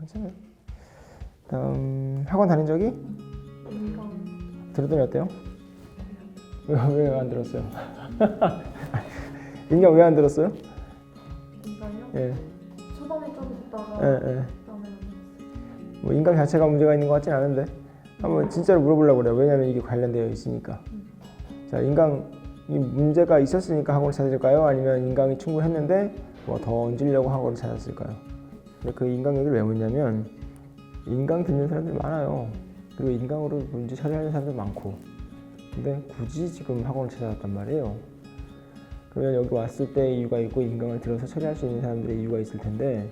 괜찮아요. 다음 학원 다닌 적이 인간 들었더니 어때요? 왜안 들었어요? 인간 왜 안 들었어요? 인간이요? 예, 초반에 좀 듣다가 예, 예. 그다음에 뭐 인강 자체가 문제가 있는 것 같진 않은데 한번 진짜로 물어보려고 그래요. 왜냐면 이게 관련되어 있으니까. 자, 인강이 문제가 있었으니까 학원을 찾을까요? 아니면 인강이 충분했는데 뭐 더 얹으려고 학원을 찾았을까요? 근데 그 인강 얘기를 왜 묻냐면 인강 듣는 사람들이 많아요. 그리고 인강으로 문제 처리하는 사람들 많고. 근데 굳이 지금 학원을 찾아왔단 말이에요. 그러면 여기 왔을 때 이유가 있고 인강을 들어서 처리할 수 있는 사람들의 이유가 있을 텐데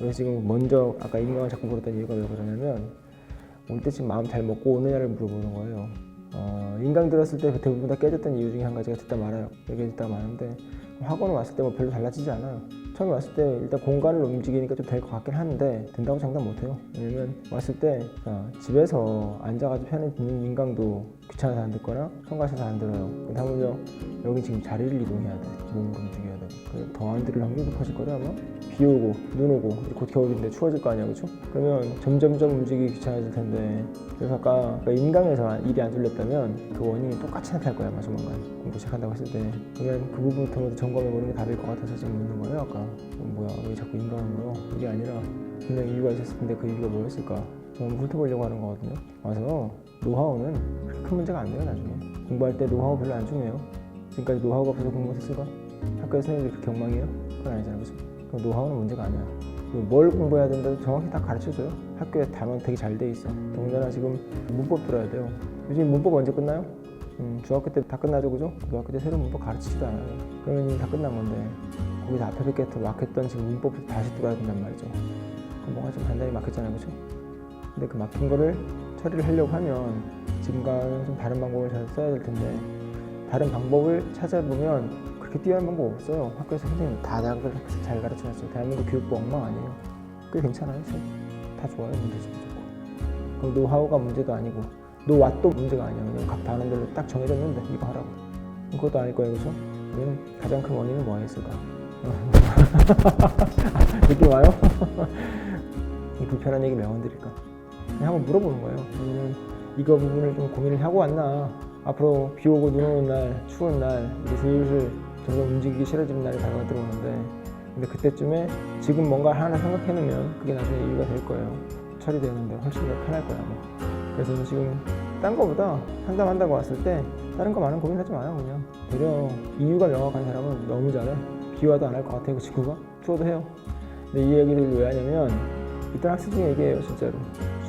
왜 지금 먼저 아까 인강을 자꾸 물었던 이유가 왜 그러냐면 올 때 지금 마음 잘 먹고 오느냐를 물어보는 거예요. 어, 인강 들었을 때 대부분 다 깨졌던 이유 중에 한 가지가 듣다 말아요. 얘기 듣다 마는데 학원을 왔을 때 뭐 별로 달라지지 않아요. 처음에 왔을 때 일단 공간을 움직이니까 좀 될 것 같긴 한데 된다고 장담 못해요. 왜냐면 왔을 때 자, 집에서 앉아가지고 편히 듣는 인강도 귀찮아서 안 듣거나 성가셔서 안 들어요. 하물며 여기 지금 자리를 이동해야 돼. 몸으로 움직여야 돼. 더안 들을 확률이 높아질 거래 아마. 비 오고 눈 오고 곧 겨울인데 추워질 거 아니야 그렇죠? 그러면 점점점 움직이기 귀찮아질 텐데 그래서 아까 그 인강에서 일이 안 뚫렸다면 그 원인이 똑같이 나타날 거야 아마 조만간 공부 시작한다고 했을 때 그러면 그 부분부터 점검해 보는 게 답일 것 같아서 지금 묻는 거예요 아까 어, 뭐야 왜 자꾸 물어 이게 아니라 분명 이유가 있었을 텐데 그 이유가 뭐였을까? 한번 훑어보려고 하는 거거든요. 와서 노하우는 큰 문제가 안 돼요 나중에. 공부할 때 노하우 별로 안 중요해요. 지금까지 노하우가 없어서 공부했을까? 학교에서 선생님들이 그렇게 엉망이에요? 그건 아니잖아요 그죠? 그럼 노하우는 문제가 아니야. 뭘 공부해야 된다도 정확히 다 가르쳐줘요. 학교에 단원 되게 잘 돼 있어. 더군다나 지금 문법 들어야 돼요. 요즘 문법 언제 끝나요? 음, 중학교 때 다 끝나죠 그죠? 고등학교 때 새로운 문법 가르치지도 않아요. 그러면 다 끝난 건데 앞에 뵙게 막혔던 지금 문법부터 다시 들어야 된단 말이죠 그럼 뭔가 좀 단단히 막혔잖아요 그죠? 근데 그 막힌 거를 처리를 하려고 하면 지금과는 좀 다른 방법을 잘 써야 될 텐데 다른 방법을 찾아보면 그렇게 뛰어난 방법 없어요. 학교에서 선생님 다 대학을 잘 가르쳐놨어요. 대한민국 교육부 엉망 아니에요. 꽤 괜찮아요. 지금. 다 좋아요. 문제지 무조건. 그럼 노하우가 문제도 아니고 노왓도 문제가 아니야. 왜냐면 각 단원별로 딱 정해졌는데 이거 하라고. 그것도 아닐 거예요. 그죠? 그러면 가장 큰 원인은 뭐가 있을까? 느낌 와요? 이 불편한 얘기 명언 드릴까? 그냥 한번 물어보는 거예요. 왜냐면 이거 부분을 좀 고민을 하고 왔나? 앞으로 비 오고 눈 오는 날, 추운 날, 이제 슬슬 점점 움직이기 싫어지는 날이 다가가 들어오는데, 근데 그때쯤에 지금 뭔가 하나 생각해놓으면 그게 나중에 이유가 될 거예요. 처리되는데 훨씬 더 편할 거야, 아마. 그래서 지금 딴 거보다 상담한다고 왔을 때 다른 거 많은 고민하지 마요, 그냥. 되려 이유가 명확한 사람은 너무 잘해. 비 와도 안 할 것 같아요, 그 친구가. 추워도 해요. 근데 이 얘기를 왜 하냐면, 이딴 학생 중에 얘기해요, 진짜로.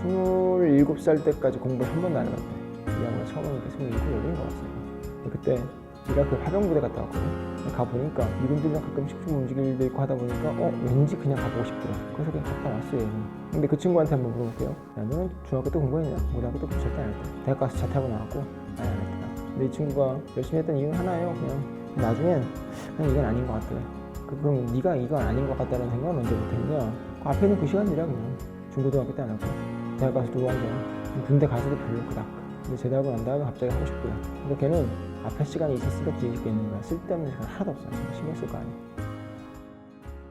27살 때까지 공부를 한 번도 안 해봤대. 이 양반 처음 하니까 27, 8인 것 같아요. 그때 제가 그 화병부대 갔다 왔거든요. 가보니까 미군들이랑 가끔씩 좀 움직일 일도 있고 하다 보니까 어 왠지 그냥 가보고 싶더라. 그래서 그냥 갔다 왔어요. 근데 그 친구한테 한번 물어볼게요. 야 너는 중학교 때 공부했냐? 고등학교 때 절대 안 했다. 대학 가서 차 타고 나왔고 안 했다. 근데 이 친구가 열심히 했던 이유는 하나예요. 그냥 나중엔 그냥 이건 아닌 것 같아. 그- 그럼 네가 이건 아닌 것 같다는 생각은 언제 못했냐? 그 앞에 있는 그 시간이라 그냥 중고등학교 때 안 하고 대학 가서 두고 앉아. 군대 가서도 별로 그닥. 근데 제대하고 난 다음에 갑자기 하고 싶고요. 근데 걔는 앞에 시간이 있었으니까 뒤집게 있는 거야. 쓸데없는 시간 하나도 없어요. 신경 쓸 거 아니야.